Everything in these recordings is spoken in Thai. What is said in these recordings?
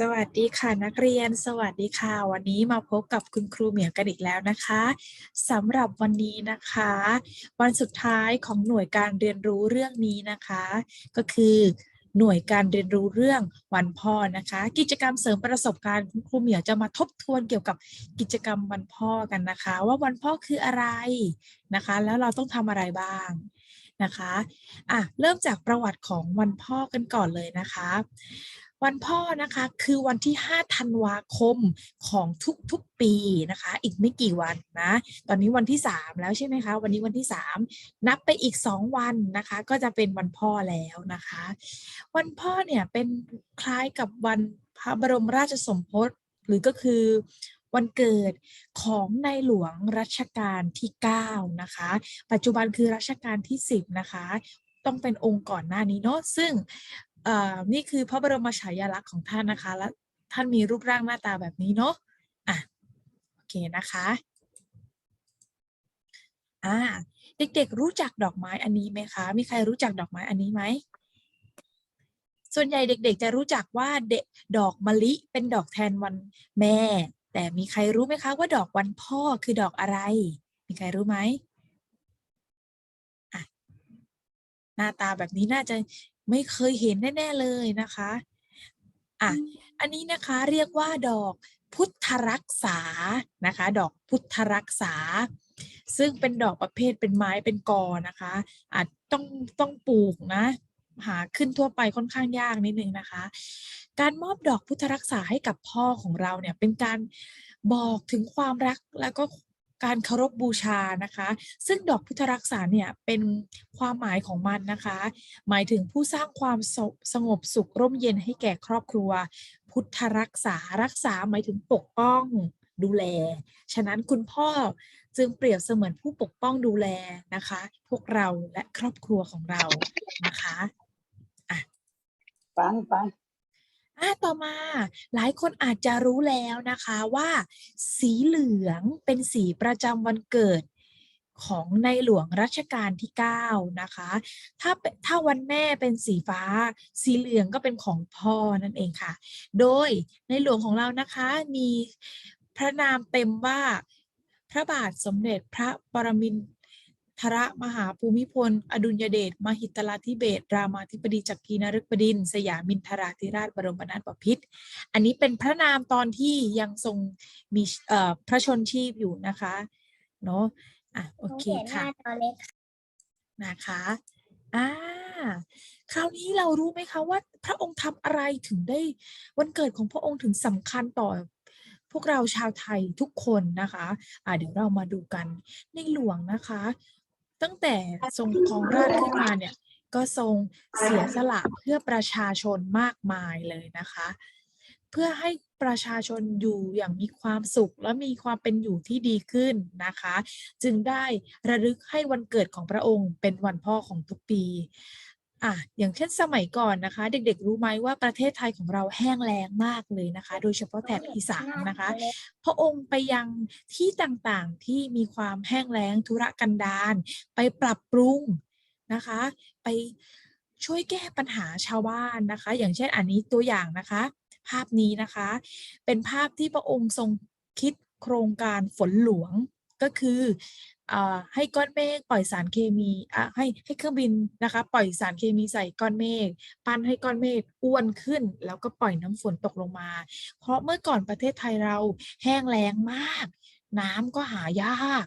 สวัสดีค่ะนักเรียน สวัสดีค่ะ วันนี้มาพบกับคุณครูเหมียวกันอีกแล้วนะคะสำหรับวันนี้นะคะ วันสุดท้ายของหน่วยการเรียนรู้เรื่องนี้นะคะ ก็คือหน่วยการเรียนรู้เรื่องวันพ่อนะคะ กิจกรรมเสริมประสบการณ์คุณครูเหมียวจะมาทบทวนเกี่ยวกับกิจกรรมวันพ่อกันนะคะ ว่าวันพ่อคืออะไรนะคะ แล้วเราต้องทำอะไรบ้างนะคะอะเริ่มจากประวัติของวันพ่อกันก่อนเลยนะคะ วันพ่อนะคะคือวันที่ 5 ธันวาคมของทุกๆปีนะคะ อีกไม่กี่วันนะ ตอนนี้วันที่ 3 แล้วใช่ไหมคะ วันนี้วันที่ 3 นับไปอีก 2 วันนะคะ ก็จะเป็นวันพ่อแล้วนะคะ วันพ่อเนี่ยเป็นคล้ายกับวันพระบรมราชสมภพหรือก็คือวันเกิดของในหลวงรัชกาลที่ 9 นะคะ ปัจจุบันคือรัชกาลที่ 10 นะคะ ต้องเป็นองค์ก่อนหน้านี้เนาะซึ่ง นี่คือพระบรมฉายาลักษณ์ของท่านนะคะ และท่านมีรูปร่างหน้าตาแบบนี้เนาะอะโอเคนะคะอ่าเด็กๆ รู้จักดอกไม้อันนี้ไหมคะ มีใครรู้จักดอกไม้อันนี้ไหม ส่วนใหญ่เด็กๆ จะรู้จักว่าเดดอกมะลิเป็นดอกแทนวันแม่ แต่มีใครรู้ไหมคะว่าดอกวันพ่อคือดอกอะไร มีใครรู้ไหมอะหน้าตาแบบนี้น่าจะ ไม่เคยเห็นแน่ ๆ เลยนะคะอะอันนี้นะคะเรียกว่าดอกพุทธรักษานะคะ ดอกพุทธรักษา ซึ่งเป็นดอกประเภทเป็นไม้เป็นกอนะคะอาจต้องต้องปลูกนะหาขึ้นทั่วไปค่อนข้างยากนิดนึงนะคะ การมอบดอกพุทธรักษาให้กับพ่อของเราเนี่ยเป็นการบอกถึงความรักแล้วก็ การเคารพบบูชานะคะ ซึ่งดอกพุทธรักษาเนี่ยเป็นความหมายของมันนะคะ หมายถึงผู้สร้างความสงสงบสุขร่มเย็นให้แก่ครอบครัว พุทธรักษารักษาหมายถึงปกป้องดูแล ฉะนั้นคุณพ่อจึงเปรียบเสมือนผู้ปกป้องดูแลนะคะ พวกเราและครอบครัวของเรานะคะฟังฟัง อะต่อมาหลายคนอาจจะรู้แล้วนะคะว่า สีเหลืองเป็นสีประจำวันเกิดของในหลวงรัชกาลที่ 9 นะคะ ถ้าถ้าวันแม่เป็นสีฟ้า สีเหลืองก็เป็นของพ่อนั่นเองค่ะ โดยในหลวงของเรานะคะมีพระนามเต็มว่าพระบาทสมเด็จพระปรมิน ทรมหาภูมิพล อดุลยเดช มหิตลาธิเบศรามาธิบดีจักรีนฤบดิน สยามินทราธิราชบรมนาถบพิตร อันนี้เป็นพระนามตอนที่ยังทรงมีพระชนชีพอยู่นะคะ เนาะอะโอเคค่ะนะคะ อ่า คราวนี้เรารู้ไหมคะว่า พระองค์ทำอะไรถึงได้ วันเกิดของพระองค์ถึงสำคัญต่อพวกเราชาวไทยทุกคนนะคะ อ่าเดี๋ยวเรามาดูกันในหลวงนะคะ ตั้งแต่ทรงครองราชย์ขึ้นมาเนี่ยก็ทรงเสียสละเพื่อประชาชนมากมายเลยนะคะ เพื่อให้ประชาชนอยู่อย่างมีความสุขและมีความเป็นอยู่ที่ดีขึ้นนะคะ จึงได้ระลึกให้วันเกิดของพระองค์เป็นวันพ่อของทุกปี อะอย่างเช่นสมัยก่อนนะคะ เด็กๆรู้ไหมว่าประเทศไทยของเราแห้งแล้งมากเลยนะคะ โดยเฉพาะแถบอีสานนะคะพระองค์ไปยังที่ต่างๆที่มีความแห้งแล้งธุรกันดารไปปรับปรุงนะคะ ไปช่วยแก้ปัญหาชาวบ้านนะคะ อย่างเช่นอันนี้ตัวอย่างนะคะ ภาพนี้นะคะ เป็นภาพที่พระองค์ทรงคิดโครงการฝนหลวง ก็คืออให้ก้อนเมฆปล่อยสารเคมีให้ให้เครื่องบินนะคะปล่อยสารเคมีใส่ก้อนเมฆปั้นให้ก้อนเมฆอ้วนขึ้น แล้วก็ปล่อยน้ำฝนตกลงมา เพราะเมื่อก่อนประเทศไทยเราแห้งแล้งมาก น้ำก็หายาก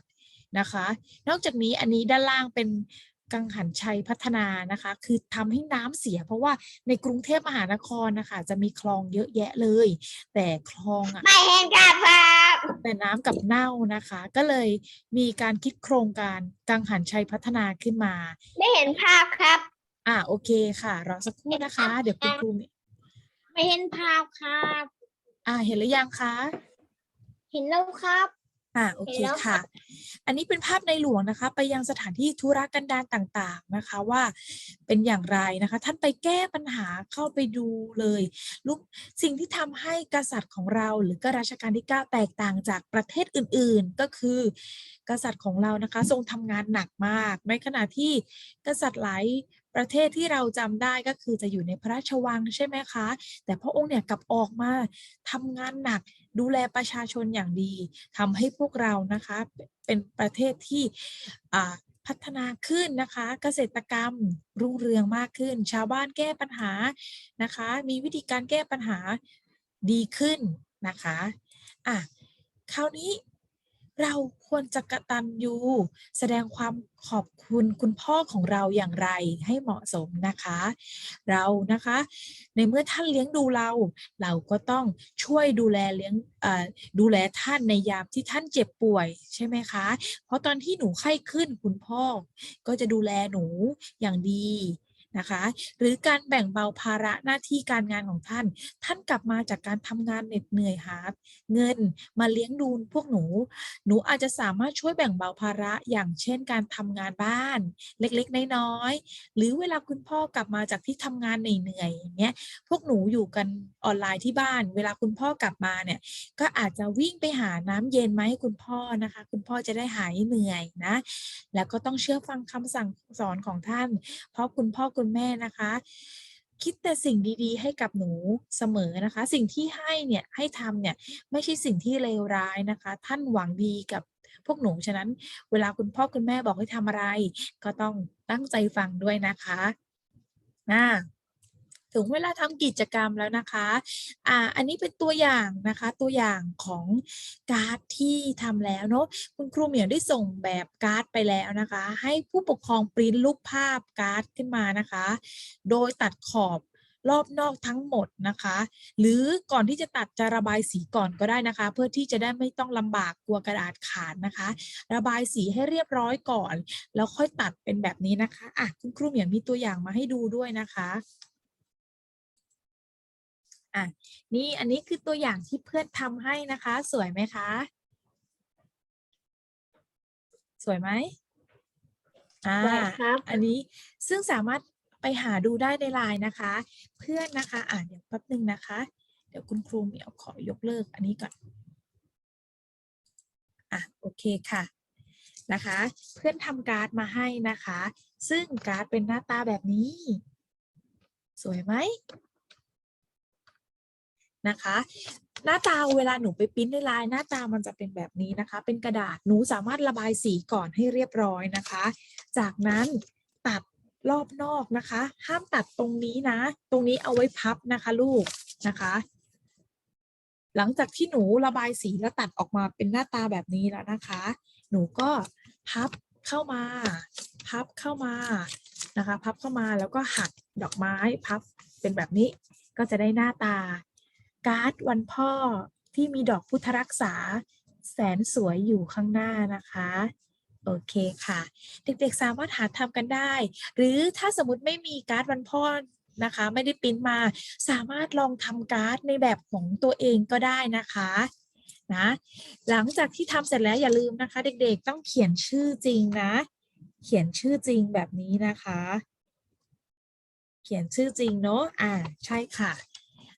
นะคะ นอกจากนี้อันนี้ด้านล่างเป็นกังหันชัยพัฒนานะคะ คือทำให้น้ำเสีย เพราะว่าในกรุงเทพมหานครนะคะจะมีคลองเยอะแยะเลย แต่คลองอะไม่เห็นกับภา แต่น้ำกับเน่านะคะ ก็เลยมีการคิดโครงการกังหันชัยพัฒนาขึ้นมา ไม่เห็นภาพครับ อ่าโอเคค่ะ รอสักครู่นะคะ เดี๋ยวคุณครูมีไม่เห็นภาพครับ อ่าเห็นหรือยังคะ เห็นแล้วครับ อ่าโอเคเห็นแล้วค่ะค่ะ อันนี้เป็นภาพในหลวงนะคะ ไปยังสถานที่ธุรกันดารต่างๆนะคะว่าเป็นอย่างไรนะคะ ท่านไปแก้ปัญหาเข้าไปดูเลยลูกสิ่งที่ทำให้กษัตริย์ของเราหรือก็รัชกาลที่9แตกต่างจากประเทศอื่นๆ ก็คือกษัตริย์ของเรานะคะ ทรงทำงานหนักมาก ในขณะที่กษัตริย์หลาย ประเทศที่เราจำได้ก็คือจะอยู่ในพระราชวังใช่ไหมคะ แต่พระองค์เนี่ยกลับออกมาทำงานหนักดูแลประชาชนอย่างดีทำให้พวกเรานะคะเป็นประเทศที่พัฒนาขึ้นนะคะ เกษตรกรรมรุ่งเรืองมากขึ้น ชาวบ้านแก้ปัญหานะคะ มีวิธีการแก้ปัญหาดีขึ้นนะคะอะคราวนี้ เราควรจะกระตัญญูแสดงความขอบคุณคุณพ่อของเราอย่างไรให้เหมาะสมนะคะ เรานะคะ ในเมื่อท่านเลี้ยงดูเรา เราก็ต้องช่วยดูแลเลี้ยงดูแลท่านในยามที่ท่านเจ็บป่วยใช่ไหมคะ เพราะตอนที่หนูไข้ขึ้นคุณพ่อก็จะดูแลหนูอย่างดี นะคะ หรือการแบ่งเบาภาระหน้าที่การงานของท่าน ท่านกลับมาจากการทำงานเหน็ดเหนื่อยหาเงินมาเลี้ยงดูพวกหนู หนูอาจจะสามารถช่วยแบ่งเบาภาระอย่างเช่น การทำงานบ้าน เล็กๆน้อยๆหรือเวลาคุณพ่อกลับมาจากที่ทำงานเหนื่อยๆอย่างเงี้ยพวกหนูอยู่กันออนไลน์ที่บ้าน เวลาคุณพ่อกลับมาเนี่ยก็อาจจะวิ่งไปหาน้ำเย็นมาให้คุณพ่อนะคะ คุณพ่อจะได้หายเหนื่อยนะ แล้วก็ต้องเชื่อฟังคำสั่งสอนของท่าน เพราะคุณพ่อคุณแม่นะคะ คิดแต่สิ่งดีๆ ให้กับหนูเสมอนะคะ สิ่งที่ให้เนี่ยให้ทำเนี่ยไม่ใช่สิ่งที่เลวร้ายนะคะ ท่านหวังดีกับพวกหนูฉะนั้น เวลาคุณพ่อคุณแม่บอกให้ทำอะไร ก็ต้องตั้งใจฟังด้วยนะคะนะ ถึงเวลาทำกิจกรรมแล้วนะคะอ่าอันนี้เป็นตัวอย่างนะคะตัวอย่างของการ์ดที่ทำแล้วเนาะคุณครูเหมียวได้ส่งแบบการ์ดไปแล้วนะคะ ให้ผู้ปกครองปริ้นรูปภาพการ์ดขึ้นมานะคะ โดยตัดขอบรอบนอกทั้งหมดนะคะ หรือก่อนที่จะตัดจะระบายสีก่อนก็ได้นะคะ เพื่อที่จะได้ไม่ต้องลำบากกลัวกระดาษขาดนะคะ ระบายสีให้เรียบร้อยก่อน แล้วค่อยตัดเป็นแบบนี้นะคะอะคุณครูเหมียวมีตัวอย่างมาให้ดูด้วยนะคะ อะนี่อันนี้คือตัวอย่างที่เพื่อนทำให้นะคะ สวยไหมคะ สวยไหมอ่าสวยครับอันนี้ซึ่งสามารถไปหาดูได้ในไลน์นะคะ เพื่อนนะคะ อ่าเดี๋ยวแป๊บนึงนะคะ เดี๋ยวคุณครูเหมียวขอยกเลิกอันนี้ก่อนอะโอเคค่ะนะคะ เพื่อนทำการ์ดมาให้นะคะ ซึ่งการ์ดเป็นหน้าตาแบบนี้ สวยไหม นะคะ หน้าตาเวลาหนูไปปริ้นในลน์หน้าตามันจะเป็นแบบนี้นะคะ เป็นกระดาษหนูสามารถระบายสีก่อนให้เรียบร้อยนะคะ จากนั้นตัดรอบนอกนะคะ ห้ามตัดตรงนี้นะ ตรงนี้เอาไว้พับนะคะลูกนะคะ หลังจากที่หนูระบายสีแล้วตัดออกมาเป็นหน้าตาแบบนี้แล้วนะคะ หนูก็พับเข้ามา พับเข้ามานะคะ พับเข้ามาแล้วก็หักดอกไม้พับเป็นแบบนี้ก็จะได้หน้าตา การ์ดวันพ่อที่มีดอกพุทธรักษา แสนสวยอยู่ข้างหน้านะคะโอเคค่ะ เด็กๆสามารถหาทำกันได้ หรือถ้าสมมติไม่มีการ์ดวันพ่อนะคะ ไม่ได้ปิ้นมา สามารถลองทำการ์ดในแบบของตัวเองก็ได้นะคะนะหลังจากที่ทำเสร็จแล้วอย่าลืมนะคะ เด็กๆต้องเขียนชื่อจริงนะ เขียนชื่อจริงแบบนี้นะคะ เขียนชื่อจริงเนาะอ่าใช่ค่ะ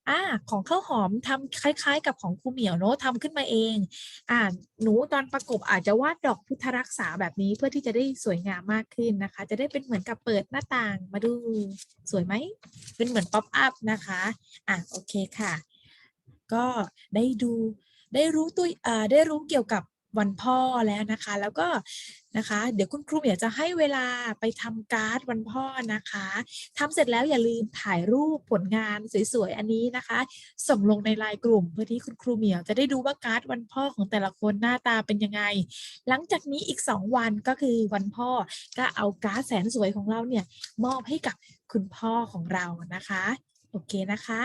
อ่าของข้าวหอมทำคล้ายๆ กับของครูเหมียวเนาะทำขึ้นมาเอง อ่าหนูตอนประกบอาจจะวาดดอกพุทธรักษาแบบนี้เพื่อที่จะได้สวยงามมากขึ้นนะคะ จะได้เป็นเหมือนกับเปิดหน้าต่างมาดูสวยไหมเป็นเหมือนป๊อปอัพนะคะอะโอเคค่ะ ก็ได้ดูได้รู้ตัวอ่าได้รู้เกี่ยวกับ วันพ่อแล้วนะคะ แล้วก็นะคะ เดี๋ยวคุณครูเหมียวจะให้เวลาไปทำการ์ดวันพ่อนะคะทำเสร็จแล้วอย่าลืมถ่ายรูปผลงานสวยๆอันนี้นะคะ ส่งลงในไลน์กลุ่ม เพื่อที่คุณครูเหมียวจะได้ดูว่าการ์ดวันพ่อของแต่ละคนหน้าตาเป็นยังไง หลังจากนี้อีก 2 วันก็คือวันพ่อก็เอาการ์ดแสนสวยของเราเนี่ยมอบให้กับคุณพ่อของเรานะคะโอเคนะคะ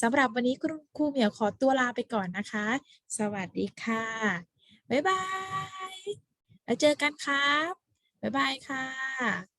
สำหรับวันนี้คุณครูเหมียวขอตัวลาไปก่อนนะคะ สวัสดีค่ะ บ๊ายบาย แล้วเจอกันครับ บ๊ายบายค่ะ